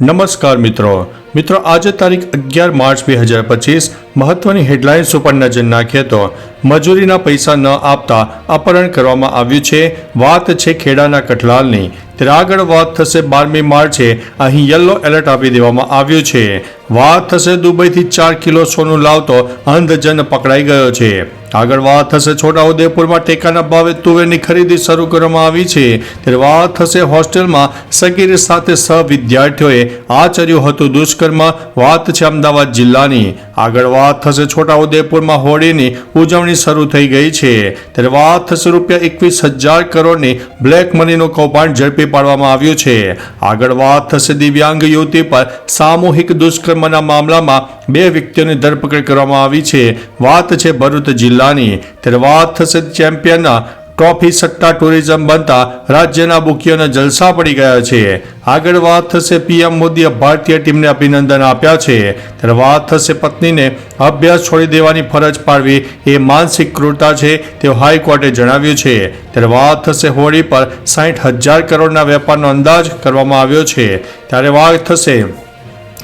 નમસ્કાર મિત્રો. મિત્રો, આજે તારીખ અગિયાર માર્ચ બે હજાર પચીસ, મહત્વની હેડલાઇન્સ ઉપર નજર નાખીએ તો મજૂરીના પૈસા ન આપતા અપહરણ કરવામાં આવ્યું છે. વાત છે ખેડાના કઠલાલની. ત્યારે આગળ વાત થશે બારમી માર્ચે. અહીં યલો એલર્ટ આપી દેવામાં આવ્યું છે. વાત થશે દુબઈથી ચાર કિલો સોનું લાવતો અંધજન પકડાઈ ગયો છે. આગળ વાત થશે છોટાઉદેપુરમાં ટેકાના ભાવે તુવેરની ખરીદી શરૂ કરવામાં આવી છે. ત્યારે વાત થશે હોસ્ટેલમાં સગીર સાથે સહ વિદ્યાર્થીઓએ આચર્યું હતું દુષ્કર્મ. વાત છે અમદાવાદ જિલ્લાની. આગળ વાત થશે છોટાઉદેપુરમાં હોળીની ઉજવણી શરૂ થઈ ગઈ છે. ત્યારે વાત થશે રૂપિયા એકવીસ હજાર કરોડની બ્લેક મનીનું કૌભાંડ ઝડપી પાડવામાં આવ્યું છે. આગળ વાત થશે દિવ્યાંગ યુવતી પર સામૂહિક દુષ્કર્મના મામલામાં બે વ્યક્તિઓની ધરપકડ કરવામાં આવી છે. વાત છે ભરૂચ જિલ્લાની થશે ચેમ્પિયનના ટ્રોફી સટ્ટા ટુરિઝમ બનતા રાજ્યના બુકીઓને જલસા પડી ગયા છે. આગળ વાત થશે પીએમ મોદીએ ભારતીય ટીમને અભિનંદન આપ્યા છે. ત્યારે વાત થશે પત્નીને અભ્યાસ છોડી દેવાની ફરજ પાડવી એ માનસિક ક્રૂરતા છે તેવું હાઈકોર્ટે જણાવ્યું છે. ત્યારે વાત થશે હોળી પર સાઠ હજાર કરોડના વેપારનો અંદાજ કરવામાં આવ્યો છે. ત્યારે વાત થશે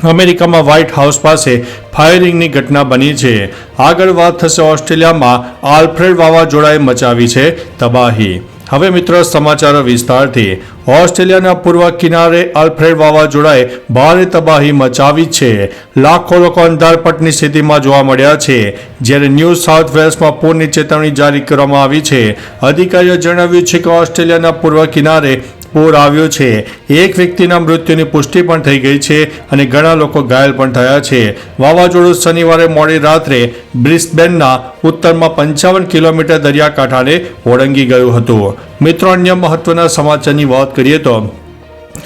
અમેરિકામાં વ્હાઇટ હાઉસ પાસે ફાયરિંગની ઘટના બની છે. આગળ વાત થશે ઓસ્ટ્રેલિયામાં. આલ્ફ્રેડ વાવાઝોડાએ મચાવી છે તબાહી. હવે મિત્રો સમાચારો વિસ્તારથી. ઓસ્ટ્રેલિયાના પૂર્વ કિનારે આલ્ફ્રેડ વાવાઝોડાએ ભારે તબાહી મચાવી છે. લાખો લોકો અંધારપટની સ્થિતિમાં જોવા મળ્યા છે. જ્યારે ન્યૂ સાઉથ વેલ્સમાં પૂરની ચેતવણી જારી કરવામાં આવી છે. અધિકારીઓ જણાવ્યું છે કે ઓસ્ટ્રેલિયાના પૂર્વ કિનારે પૂર આવ્યો છે. એક વ્યક્તિના મૃત્યુની પુષ્ટિ પણ થઈ ગઈ છે અને ઘણા લોકો ઘાયલ પણ થયા છે. વાવાઝોડું શનિવારે મોડી રાત્રે બ્રિસ્બેનના ઉત્તરમાં પંચાવન કિલોમીટર દરિયાકાંઠાને ઓળંગી ગયું હતું. મિત્રો, અન્ય મહત્વના સમાચારની વાત કરીએ તો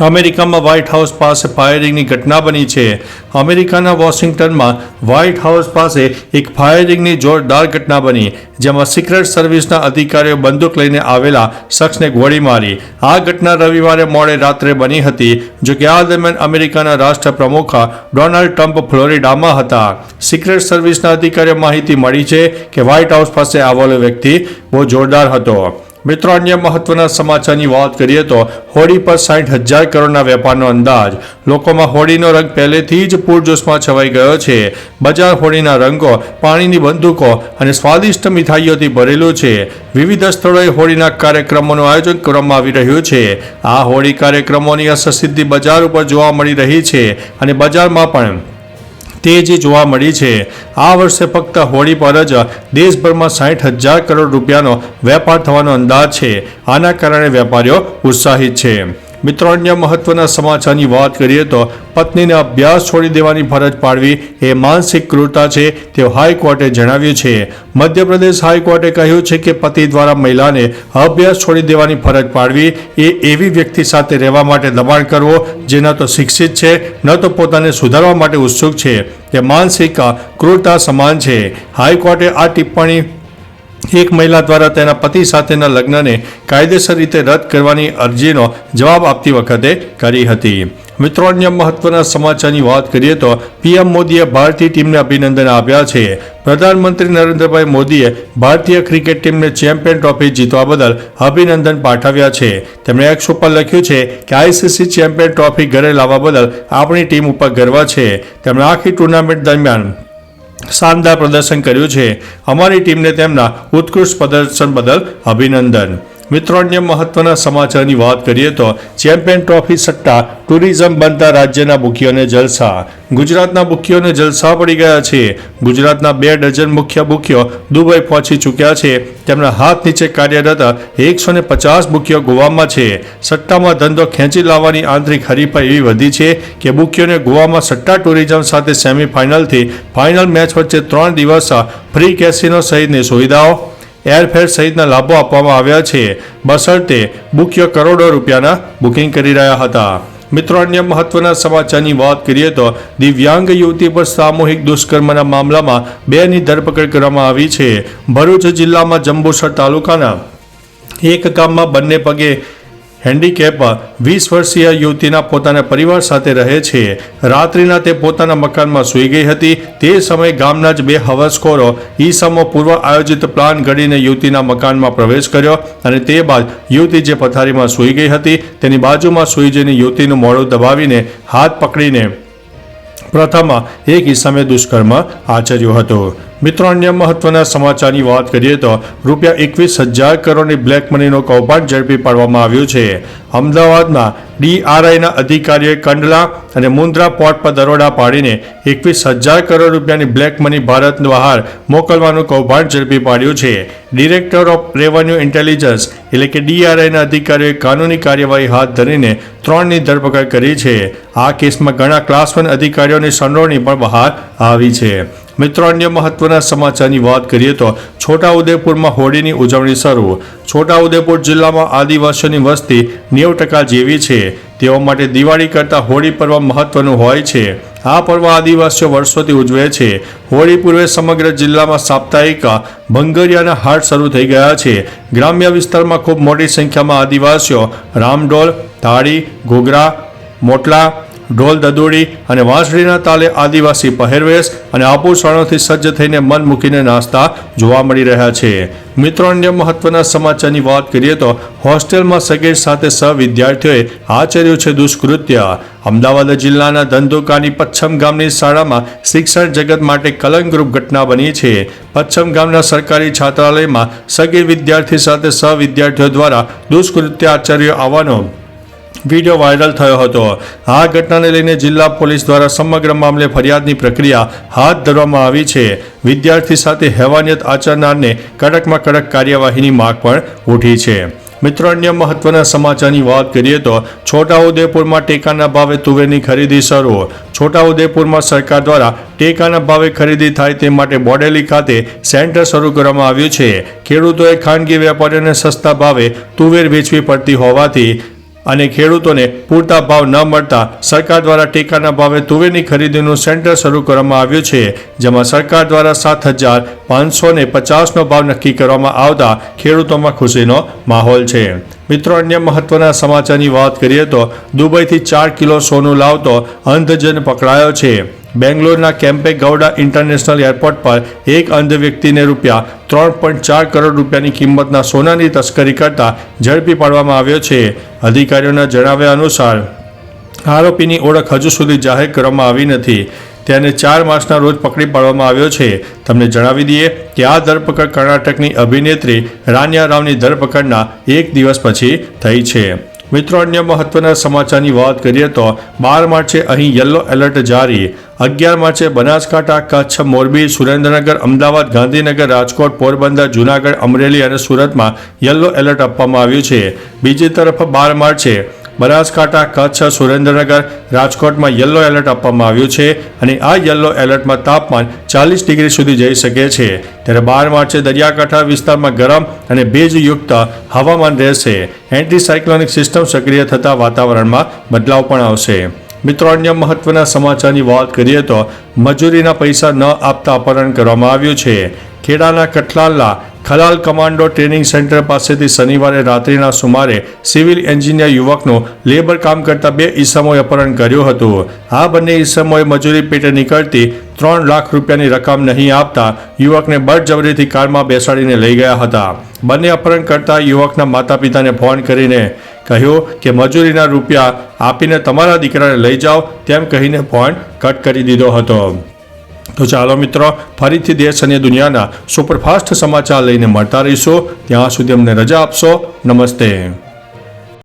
અમેરિકામાં વ્હાઇટ હાઉસ પાસે ફાયરિંગની ઘટના બની છે. અમેરિકાના વોશિંગ્ટનમાં વ્હાઇટ હાઉસ પાસે એક ફાયરિંગની જોરદાર ઘટના બની, જેમાં સિક્રેટ સર્વિસના અધિકારીઓ બંદૂક લઈને આવેલા શખ્સને ગોળી મારી. આ ઘટના રવિવારે મોડે રાત્રે બની હતી, જો કે આ દરમિયાન અમેરિકાના રાષ્ટ્રપ્રમુખ ડોનાલ્ડ ટ્રમ્પ ફ્લોરિડામાં હતા. સિક્રેટ સર્વિસના અધિકારીઓ માહિતી મળી છે કે વ્હાઇટ હાઉસ પાસે આવેલો વ્યક્તિ બહુ જોરદાર હતો. મિત્રો, અન્ય મહત્વના સમાચારની વાત કરીએ તો હોળી પર સાઠ હજાર કરોડના વેપારનો અંદાજ. લોકોમાં હોળીનો રંગ પહેલેથી જ પૂરજોશમાં છવાઈ ગયો છે. બજાર હોળીના રંગો, પાણીની બંદૂકો અને સ્વાદિષ્ટ મીઠાઈઓથી ભરેલું છે. વિવિધ સ્થળોએ હોળીના કાર્યક્રમોનું આયોજન કરવામાં આવી રહ્યું છે. આ હોળી કાર્યક્રમોની અસર સીધી બજાર ઉપર જોવા મળી રહી છે અને બજારમાં પણ તેજી જોવા મળી છે. આ વર્ષે ફક્ત હોળી પર જ દેશભરમાં સાઠ હજાર કરોડ રૂપિયાનો વેપાર થવાનો અંદાજ છે. આના કારણે વેપારીઓ ઉત્સાહિત છે. મિત્રો, અન્ય મહત્વના સમાચારની વાત કરીએ તો પત્નીને અભ્યાસ છોડી દેવાની ફરજ પાડવી એ માનસિક ક્રૂરતા છે તેવું હાઈકોર્ટે જણાવ્યું છે. મધ્યપ્રદેશ હાઈકોર્ટે કહ્યું છે કે પતિ દ્વારા મહિલાને અભ્યાસ છોડી દેવાની ફરજ પાડવી એ એવી વ્યક્તિ સાથે રહેવા માટે દબાણ કરવો જે ન તો શિક્ષિત છે, ન તો પોતાને સુધારવા માટે ઉત્સુક છે. તે માનસિક ક્રૂરતા સમાન છે. હાઈકોર્ટે આ ટિપ્પણી એક મહિલા દ્વારા તેના પતિ સાથેના લગ્નને કાયદેસર રીતે રદ કરવાની અરજીનો જવાબ આપતી વખતે કરી હતી. મિત્રો, અન્ય મહત્વના સમાચારની વાત કરીએ તો પીએમ મોદીએ ભારતીય ટીમને અભિનંદન આપ્યા છે. પ્રધાનમંત્રી નરેન્દ્રભાઈ મોદીએ ભારતીય ક્રિકેટ ટીમને ચેમ્પિયન ટ્રોફી જીતવા બદલ અભિનંદન પાઠવ્યા છે. તેમણે એક્સ ઉપર લખ્યું છે કે આઈસીસી ચેમ્પિયન ટ્રોફી ઘરે લાવવા બદલ આપણી ટીમ ઉપર ગર્વ છે. તેમણે આખી ટુર્નામેન્ટ દરમિયાન શાનદાર પ્રદર્શન કર્યું છે. અમારી ટીમને તેમના ઉત્કૃષ્ટ પ્રદર્શન બદલ અભિનંદન. મિત્રો અન્ય મહત્વના સમાચારની વાત કરીએ તો ચેમ્પિયન ટ્રોફી સટ્ટા ટુરિઝમ બનતા રાજ્યના બુકીઓને જલસા. ગુજરાતના બુકીઓને જલસા પડી ગયા છે. ગુજરાતના બે ડઝન મુખ્ય બુકીઓ દુબઈ પહોંચી ચૂક્યા છે. તેમના હાથ નીચે કાર્યરત એકસો ને પચાસ બુકીઓ ગોવામાં છે. સટ્ટામાં ધંધો ખેંચી લાવવાની આંતરિક હરીફાઈ એવી વધી છે કે બુકીઓને ગોવામાં સટ્ટા ટુરિઝમ સાથે સેમીફાઇનલથી ફાઇનલ મેચ વચ્ચે ત્રણ દિવસ ફ્રી કેસિનો સહિતની સુવિધાઓ એરફેર સહિતના લાભો આપવામાં આવ્યા છે. બસર્તે બુકીઓ કરોડો રૂપિયાના બુકિંગ કરી રહ્યા હતા. મિત્રો, અન્ય મહત્વના સમાચારની વાત કરીએ તો દિવ્યાંગ યુવતી પર સામૂહિક દુષ્કર્મના મામલામાં બેની ધરપકડ કરવામાં આવી છે. ભરૂચ જિલ્લામાં જંબુસર તાલુકાના એક ગામમાં બંને પગે હેન્ડીકેપ વીસ વર્ષીય યુવતીના પોતાના પરિવાર સાથે રહે છે. રાત્રિના તે પોતાના મકાનમાં સૂઈ ગઈ હતી. તે સમયે ગામના જ બે હવસખોરો ઈસમો પૂર્વ આયોજિત પ્લાન ઘડીને યુવતીના મકાનમાં પ્રવેશ કર્યો અને તે બાદ યુવતી જે પથારીમાં સૂઈ ગઈ હતી, તેની બાજુમાં સૂઈ જઈને યુવતીનું મોડું દબાવીને હાથ પકડીને પ્રથમ એક ઈસમે દુષ્કર્મ આચર્યું હતું. મિત્રો, અન્ય મહત્વના સમાચારની વાત કરીએ તો રૂપિયા એકવીસ હજાર કરોડની બ્લેક મનીનો કૌભાંડ ઝડપી પાડવામાં આવ્યું છે. અમદાવાદમાં ડીઆરઆઈના અધિકારીઓએ કંડલા અને મુન્દ્રા પોર્ટ પર દરોડા પાડીને એકવીસ હજાર કરોડ રૂપિયાની બ્લેક મની ભારત બહાર મોકલવાનું કૌભાંડ ઝડપી પાડ્યું છે. ડિરેક્ટર ઓફ રેવન્યુ ઇન્ટેલિજન્સ એટલે કે ડીઆરઆઈના અધિકારીઓએ કાનૂની કાર્યવાહી હાથ ધરીને ત્રણની ધરપકડ કરી છે. આ કેસમાં ઘણા ક્લાસ વન અધિકારીઓની સંડોવણી પણ બહાર આવી છે. મિત્રો, અન્ય મહત્વના સમાચારની વાત કરીએ તો છોટાઉદેપુરમાં હોળીની ઉજવણી શરૂ. છોટાઉદેપુર જિલ્લામાં આદિવાસીઓની વસ્તી નેવું ટકા જેવી છે. તેઓ માટે દિવાળી કરતાં હોળી પર્વ મહત્વનું હોય છે. આ પર્વ આદિવાસીઓ વર્ષોથી ઉજવે છે. હોળી પૂર્વે સમગ્ર જિલ્લામાં સાપ્તાહિક ભંગરિયાના હાટ શરૂ થઈ ગયા છે. ગ્રામ્ય વિસ્તારમાં ખૂબ મોટી સંખ્યામાં આદિવાસીઓ રામડોલ તાળી, ઘોઘરા, મોટલા ઢોલ દદોડી અને વાંસળીના તાલે આદિવાસી પહેરવેશ અને આભૂષણોથી સજ્જ થઈને મન મૂકીને નાસ્તા જોવા મળી રહ્યા છે. મિત્રો, અન્ય મહત્વના સમાચારની વાત કરીએ તો હોસ્ટેલમાં સગીર સાથે સહ વિદ્યાર્થીઓએ આચર્યું છે દુષ્કૃત્ય. અમદાવાદ જિલ્લાના ધંધુકાની પચ્છમ ગામની શાળામાં શિક્ષણ જગત માટે કલંકરૂપ ઘટના બની છે. પચ્છમ ગામના સરકારી છાત્રાલયમાં સગીર વિદ્યાર્થી સાથે સહ વિદ્યાર્થીઓ દ્વારા દુષ્કૃત્ય આચર્યો આવવાનો વીડિયો વાયરલ થયો હતો. આ ઘટનાને લઈને જિલ્લા પોલીસ દ્વારા સમગ્ર મામલે ફરિયાદની પ્રક્રિયા હાથ ધરવામાં આવી છે. વિદ્યાર્થી સાથે હેવાનિયત આચરનારને કડકમાં કડક કાર્યવાહીની માગ પણ ઉઠી છે. મિત્રો, અન્ય મહત્વના સમાચારની વાત કરીએ તો છોટાઉદેપુરમાં ટેકાના ભાવે તુવેરની ખરીદી શરૂ. છોટાઉદેપુરમાં સરકાર દ્વારા ટેકાના ભાવે ખરીદી થાય તે માટે બોડેલી ખાતે સેન્ટર શરૂ કરવામાં આવ્યું છે. ખેડૂતોએ ખાનગી વેપારીઓને સસ્તા ભાવે તુવેર વેચવી પડતી હોવાથી અને ખેડૂતોને પૂરતા ભાવ ન મળતા સરકાર દ્વારા ટેકાના ભાવે તુવેરની ખરીદીનું સેન્ટર શરૂ કરવામાં આવ્યું છે, જેમાં સરકાર દ્વારા સાત હજાર પાંચસો ને પચાસનો ભાવ નક્કી કરવામાં આવતા ખેડૂતોમાં ખુશીનો માહોલ છે. મિત્રો, અન્ય મહત્વના સમાચારની વાત કરીએ તો દુબઈથી ચાર કિલો સોનું લાવતો અંધજન પકડાયો છે. બેંગ્લોરના કેમ્પે ગૌડા ઇન્ટરનેશનલ એરપોર્ટ પર એક અંધ વ્યક્તિને રૂપિયા ત્રણ પોઈન્ટ ચાર કરોડ રૂપિયાની કિંમતના સોનાની તસ્કરી કરતા ઝડપી પાડવામાં આવ્યો છે. અધિકારીઓના જણાવ્યા અનુસાર, આરોપીની ઓળખ હજુ સુધી જાહેર કરવામાં આવી નથી. તેને ચાર માર્ચના રોજ પકડી પાડવામાં આવ્યો છે. તમને જણાવી દઈએ કે આ ધરપકડ કર્ણાટકની અભિનેત્રી રાન્યા રાવની ધરપકડના એક દિવસ પછી થઈ છે. મિત્રો, અન્ય મહત્વના સમાચારની વાત કરીએ તો બાર માર્ચે અહીં યલો એલર્ટ જારી. અગિયાર માર્ચે બનાસકાંઠા, કચ્છ, મોરબી, સુરેન્દ્રનગર, અમદાવાદ, ગાંધીનગર, રાજકોટ, પોરબંદર, જૂનાગઢ, અમરેલી અને સુરતમાં યલો એલર્ટ આપવામાં આવ્યું છે. બીજી તરફ બાર માર્ચે બનાસકાંઠા, કચ્છ, સુરેન્દ્રનગર, રાજકોટમાં યલો એલર્ટ આપવામાં આવ્યું છે અને આ યલો એલર્ટમાં તાપમાન ચાલીસ ડિગ્રી સુધી જઈ શકે છે. ત્યારે બાર માર્ચે દરિયાકાંઠા વિસ્તારમાં ગરમ અને ભેજયુક્ત હવામાન રહેશે. એન્ટી સાયક્લોનિક સિસ્ટમ સક્રિય થતાં વાતાવરણમાં બદલાવ પણ આવશે. મિત્રો અન્ય મહત્વના સમાચારની વાત કરીએ તો મજૂરીના પૈસા ન આપતા અપહરણ કરવામાં આવ્યું છે. ખેડાના કઠલાલના ખલાલ કમાન્ડો ટ્રેનિંગ સેન્ટર પાસેથી શનિવારે રાત્રિના સુમારે સિવિલ એન્જિનિયર યુવકનું લેબર કામ કરતા બે ઈસમોએ અપહરણ કર્યું હતું. આ બંને ઈસમોએ મજૂરી પેટે નીકળતી ત્રણ લાખ રૂપિયાની રકમ નહીં આપતા યુવકને બળજબરીથી કારમાં બેસાડીને લઈ ગયા હતા. બંને અપહરણ કરતા યુવકના માતા પિતાને ફોન કરીને કહ્યું કે મજૂરીના રૂપિયા આપીને તમારા દીકરાને લઈ જાઓ તેમ કહીને ફોન કટ કરી દીધો હતો. તો ચાલો મિત્રો, ફરીથી દેશ અને દુનિયાના સુપરફાસ્ટ સમાચાર લઈને મળતા રહીશું. ત્યાં સુધી અમને રજા આપશો. નમસ્તે.